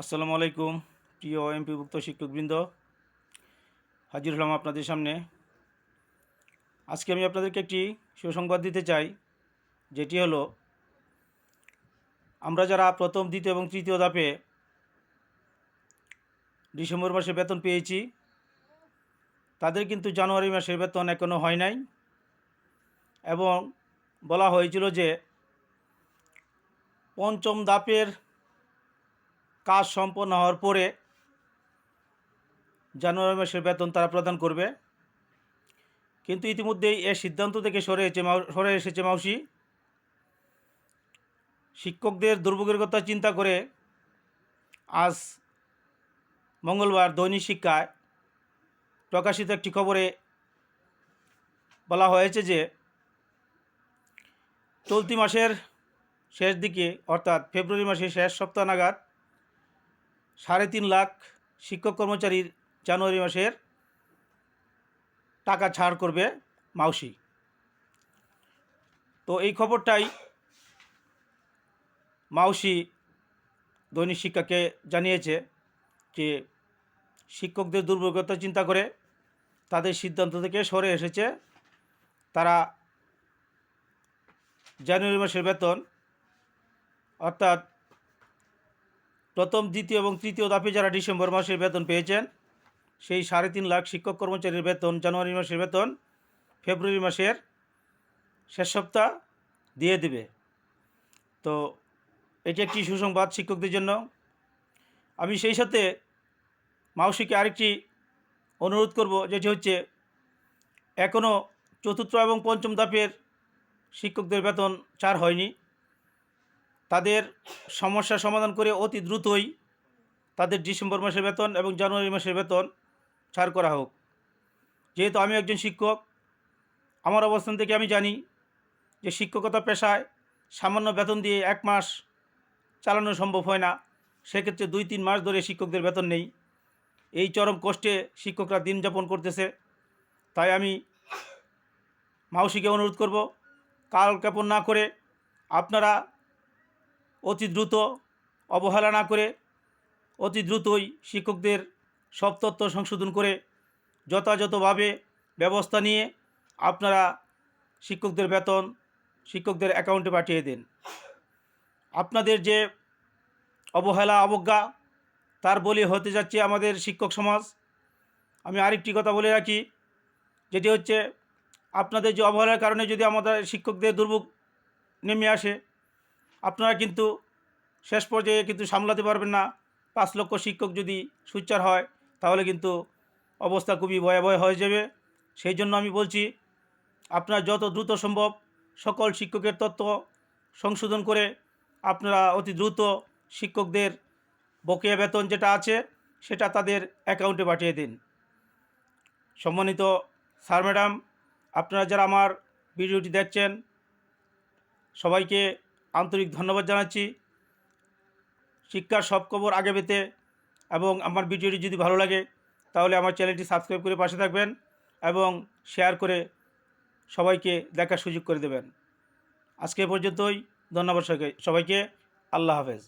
আসসালামু আলাইকুম, প্রিয় এমপিভুক্ত শিক্ষকবৃন্দ। হাজির হলাম আপনাদের সামনে। আজকে আমি আপনাদেরকে একটি সুসংবাদ দিতে চাই, যেটি হলো, আমরা যারা প্রথম, দ্বিতীয় এবং তৃতীয় ধাপে ডিসেম্বর মাসে বেতন পেয়েছি, তাদের কিন্তু জানুয়ারি মাসের বেতন এখনও হয় নাই। এবং বলা হয়েছিল যে পঞ্চম ধাপের কাজ সম্পন্ন হওয়ার পরে জানুয়ারি মাসের বেতন তারা প্রদান করবে। কিন্তু ইতিমধ্যেই এ সিদ্ধান্ত থেকে সরে এসেছে সরে এসেছে মাউসি। শিক্ষকদের দুর্ভোগের কথা চিন্তা করে আজ মঙ্গলবার দৈনিক শিক্ষায় প্রকাশিত একটি খবরে বলা হয়েছে যে, চলতি মাসের শেষ দিকে, অর্থাৎ ফেব্রুয়ারি মাসের শেষ সপ্তাহ নাগাদ সাড়ে তিন লাখ শিক্ষক কর্মচারীর জানুয়ারি মাসের টাকা ছাড় করবে মাউসি। তো এই খবরটাই মাউসি দৈনিক শিক্ষাকে জানিয়েছে যে শিক্ষকদের দুর্ভোগতা চিন্তা করে তাদের সিদ্ধান্ত থেকে সরে এসেছে। তারা জানুয়ারি মাসের বেতন অর্থাৎ প্রথম, দ্বিতীয় এবং তৃতীয় ধাপে যারা ডিসেম্বর মাসের বেতন পেয়েছেন, সেই সাড়ে তিন লাখ শিক্ষক কর্মচারীর বেতন জানুয়ারি মাসের বেতন ফেব্রুয়ারি মাসের শেষ সপ্তাহ দিয়ে দেবে। তো এটি একটি সুসংবাদ শিক্ষকদের জন্য। আমি সেই সাথে মাউসিকে আরেকটি অনুরোধ করব, যেটি হচ্ছে এখনও চতুর্থ এবং পঞ্চম ধাপের শিক্ষকদের বেতন ছাড় হয়নি। তাদের সমস্যা সমাধান করে অতি দ্রুতই তাদের ডিসেম্বর মাসের বেতন এবং জানুয়ারি মাসের বেতন ছাড় করা হোক। যেহেতু আমি একজন শিক্ষক, আমার অবস্থান থেকে আমি জানি যে শিক্ষকতা পেশায় সামান্য বেতন দিয়ে এক মাস চালানো সম্ভব হয় না। সেক্ষেত্রে দুই তিন মাস ধরে শিক্ষকদের বেতন নেই। এই চরম কষ্টে শিক্ষকরা দিন যাপন করতেছে। তাই আমি মাউসিকে অনুরোধ করব, কাল জ্ঞাপন না করে আপনারা অতি দ্রুত অবহেলা না করে, অতি দ্রুতই শিক্ষকদের সব তথ্য সংশোধন করে যথাযথভাবে ব্যবস্থা নিয়ে আপনারা শিক্ষকদের বেতন, শিক্ষকদের অ্যাকাউন্টে পাঠিয়ে দিন। আপনাদের যে অবহেলা, অবজ্ঞা, তার বলি হতে যাচ্ছে আমাদের শিক্ষক সমাজ। আমি আরেকটি কথা বলে রাখি, যেটি হচ্ছে আপনাদের যে অবহেলার কারণে যদি আমাদের শিক্ষকদের দুর্ভোগ নেমে আসে আপনারা কিন্তু শেষ পর্যায়ে কিন্তু সামলাতে পারবেন না। পাঁচ লক্ষ শিক্ষক যদি সুচার হয়, তাহলে কিন্তু অবস্থা খুবই ভয়াবহ হয়ে যাবে। সেই জন্য আমি বলছি, আপনারা যত দ্রুত সম্ভব সকল শিক্ষকের তথ্য সংশোধন করে আপনারা অতি দ্রুত শিক্ষকদের বকেয়া বেতন যেটা আছে, সেটা তাদের অ্যাকাউন্টে পাঠিয়ে দিন। সম্মানিত স্যার, ম্যাডাম, আপনারা যারা আমার ভিডিওটি দেখছেন, সবাইকে আন্তরিক ধন্যবাদ জানাচ্ছি। শিক্ষার সব খবর আগে পেতে এবং আমার ভিডিওটি যদি ভালো লাগে, তাহলে আমার চ্যানেলটি সাবস্ক্রাইব করে পাশে থাকবেন এবং শেয়ার করে সবাইকে দেখার সুযোগ করে দেবেন। আজকে পর্যন্তই। ধন্যবাদ সবাইকে। সবাইকে আল্লাহ হাফেজ।